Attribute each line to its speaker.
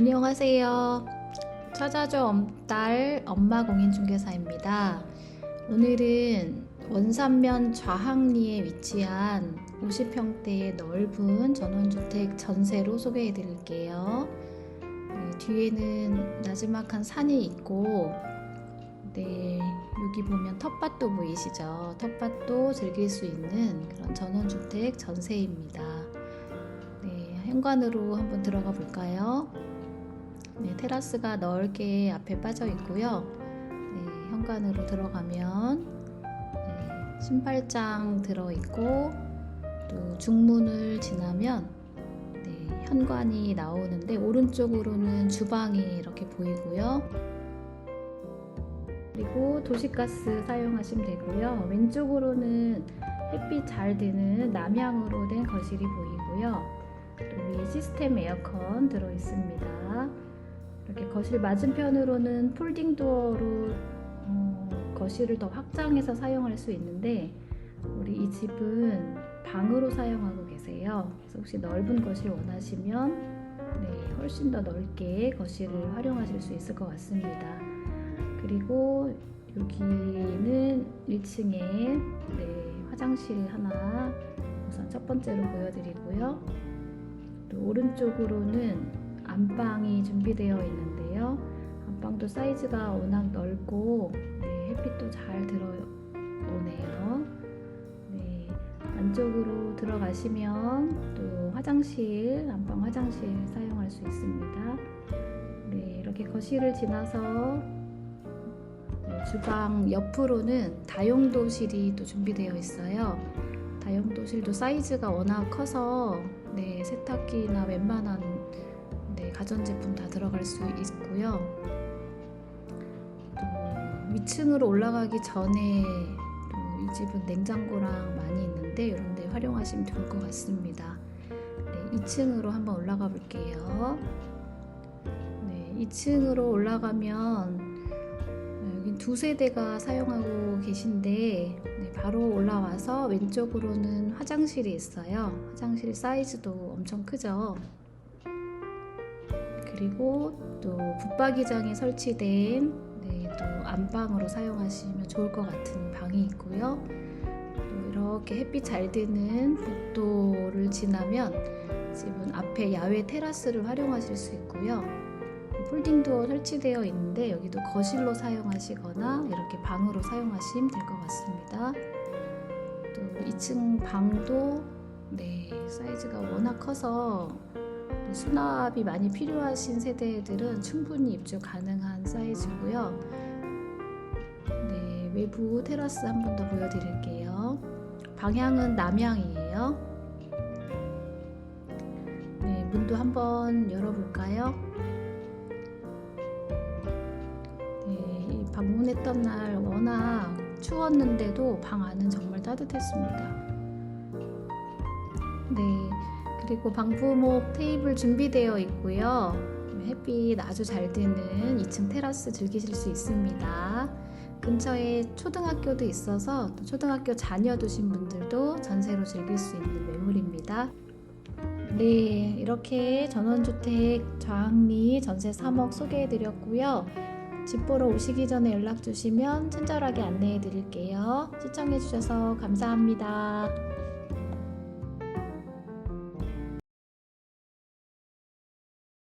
Speaker 1: 안녕하세요. 찾아줘 엄 딸 엄마 공인중개사입니다. 오늘은 원산면 좌항리에 위치한 50평대의 넓은 전원주택 전세로 소개해 드릴게요. 네, 뒤에는 나지막한 산이 있고, 네, 여기 보면 텃밭도 보이시죠? 텃밭도 즐길 수 있는 그런 전원주택 전세입니다. 네, 현관으로 한번 들어가 볼까요? 네, 테라스가 넓게 앞에 빠져 있고요. 네, 현관으로 들어가면 네, 신발장 들어 있고 또 중문을 지나면 네, 현관이 나오는데 오른쪽으로는 주방이 이렇게 보이고요. 그리고 도시가스 사용하시면 되고요. 왼쪽으로는 햇빛 잘 드는 남향으로 된 거실이 보이고요. 또 위에 시스템 에어컨 들어 있습니다. 이렇게 거실 맞은편으로는 폴딩 도어로 어, 거실을 더 확장해서 사용할 수 있는데 우리 이 집은 방으로 사용하고 계세요. 그래서 혹시 넓은 거실 원하시면 네, 훨씬 더 넓게 거실을 활용하실 수 있을 것 같습니다. 그리고 여기는 1층에 네, 화장실 하나 우선 첫 번째로 보여드리고요. 또 오른쪽으로는 안방이 준비되어 있는데요. 안방도 사이즈가 워낙 넓고 네, 햇빛도 잘 들어오네요. 네, 안쪽으로 들어가시면 또 화장실, 안방 화장실 사용할 수 있습니다. 네, 이렇게 거실을 지나서 네, 주방 옆으로는 다용도실이 또 준비되어 있어요. 다용도실도 사이즈가 워낙 커서 네, 세탁기나 웬만한 네, 가전제품 다 들어갈 수 있고요. 또 위층으로 올라가기 전에 또이 집은 냉장고랑 많이 있는데 이런 데 활용하시면 좋을 것 같습니다. 네, 2층으로 한번 올라가 볼게요. 네, 2층으로 올라가면 여기 두 세대가 사용하고 계신데 네, 바로 올라와서 왼쪽으로는 화장실이 있어요. 화장실 사이즈도 엄청 크죠. 그리고 또 붙박이장이 설치된 네, 또 안방으로 사용하시면 좋을 것 같은 방이 있고요. 또 이렇게 햇빛 잘 드는 복도를 지나면 집은 앞에 야외 테라스를 활용하실 수 있고요. 폴딩도어 설치되어 있는데 여기도 거실로 사용하시거나 이렇게 방으로 사용하시면 될 것 같습니다. 또 2층 방도 네, 사이즈가 워낙 커서 수납이 많이 필요하신 세대들은 충분히 입주 가능한 사이즈고요. 네, 외부 테라스 한 번 더 보여드릴게요. 방향은 남향이에요. 네, 문도 한번 열어볼까요? 네, 방문했던 날 워낙 추웠는데도 방 안은 정말 따뜻했습니다. 네, 그리고 방부목 테이블 준비되어 있고요. 햇빛 아주 잘 드는 2층 테라스 즐기실 수 있습니다. 근처에 초등학교도 있어서 또 초등학교 자녀 두신 분들도 전세로 즐길 수 있는 매물입니다. 네, 이렇게 전원주택 좌항리 전세 3억 소개해 드렸고요. 집 보러 오시기 전에 연락 주시면 친절하게 안내해 드릴게요. 시청해 주셔서 감사합니다.